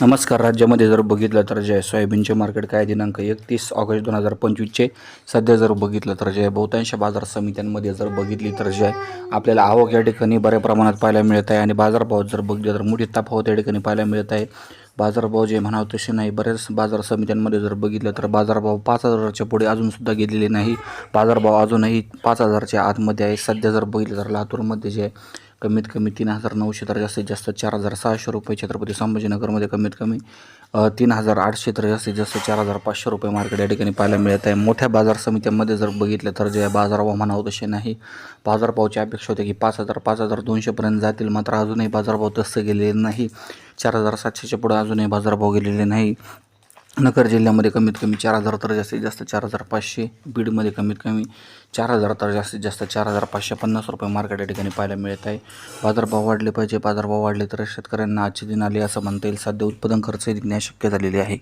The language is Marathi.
नमस्कार. राज्यामध्ये जर बघितलं तर जे सोयाबीनचे मार्केट काय दिनांक एकतीस ऑगस्ट दोन हजार पंचवीसचे. सध्या जर बघितलं तर जे बहुतांश बाजार समित्यांमध्ये जर बघितली तर जे आपल्याला आवक या ठिकाणी बऱ्या प्रमाणात पाहायला मिळत आहे. आणि बाजारभाव जर बघितलं तर मोठी तफावत या ठिकाणी पाहायला मिळत आहे. बाजारभाव जे म्हणावं तसे नाही. बऱ्याच बाजार समित्यांमध्ये जर बघितलं तर बाजारभाव पाच हजाराच्या पुढे अजूनसुद्धा गेलेले नाही. बाजारभाव अजूनही पाच हजारच्या आतमध्ये आहे. सध्या जर बघितलं तर लातूरमध्ये जे आहे कमीत कमी तीन हजार नऊशे तर जास्तीत जास्त चार हजार सहाशे रुपये छत्रपती संभाजीनगरमध्ये कमीत कमी तीन हजार आठशे तर जास्तीत जास्त चार हजार पाचशे रुपये मार्केट या ठिकाणी पाहायला मिळत आहे. मोठ्या बाजार समित्यांमध्ये जर बघितलं तर जे बाजारभाव म्हणावं तसे नाही बाजारभावाची अपेक्षा होते की पाच हजार पाच हजार दोनशेपर्यंत जातील. मात्र अजूनही बाजारभाव तसं गेलेले नाही. चार हजार सातशेच्या पुढे अजूनही बाजारभाव गेलेले नाही. नगर जिल्ह्यामध्ये कमीत कमी चार हजार तर जास्तीत जास्त चार हजार पाचशे बीडमध्ये कमीत कमी चार हजार तर जास्तीत जास्त चार हजार पाचशे पन्नास रुपये मार्केट या ठिकाणी पाहायला मिळत आहे. बाजारभाव वाढले पाहिजे. बाजारभाव वाढले तर शेतकऱ्यांना आजचे दिन आले असं म्हणता येईल. सध्या उत्पादन खर्च निघण्यास शक्य झालेले आहे.